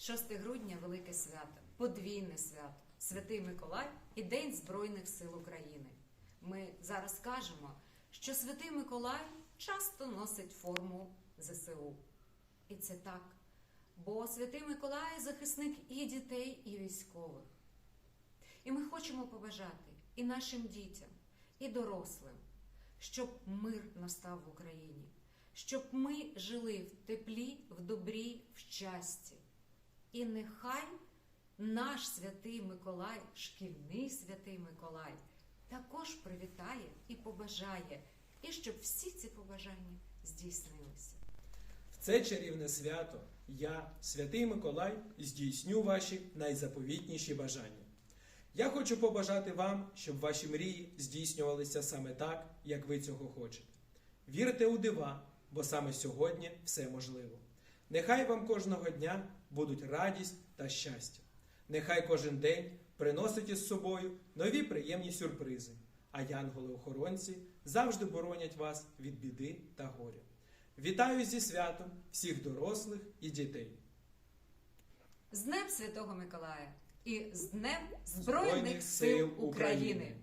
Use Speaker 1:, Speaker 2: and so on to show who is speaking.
Speaker 1: 6 грудня велике свято, подвійне свято, Святий Миколай і День Збройних сил України. Ми зараз кажемо, що Святий Миколай часто носить форму ЗСУ. І це так. Бо Святий Миколай захисник і дітей, і військових. І ми хочемо побажати і нашим дітям, і дорослим, щоб мир настав в Україні, щоб ми жили в теплі, в добрі, в щасті. І нехай наш святий Миколай, шкільний святий Миколай, також привітає і побажає, і щоб всі ці побажання здійснилися.
Speaker 2: В це чарівне свято я, святий Миколай, здійсню ваші найзаповітніші бажання. Я хочу побажати вам, щоб ваші мрії здійснювалися саме так, як ви цього хочете. Вірте у дива, бо саме сьогодні все можливо. Нехай вам кожного дня будуть радість та щастя. Нехай кожен день приносить із собою нові приємні сюрпризи, а янголи-охоронці завжди боронять вас від біди та горя. Вітаю зі святом всіх дорослих і дітей.
Speaker 1: З Днем Святого Миколая і з Днем Збройних сил України!